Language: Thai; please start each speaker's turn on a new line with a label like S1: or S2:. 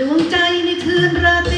S1: ดวงใจในคืนราตรี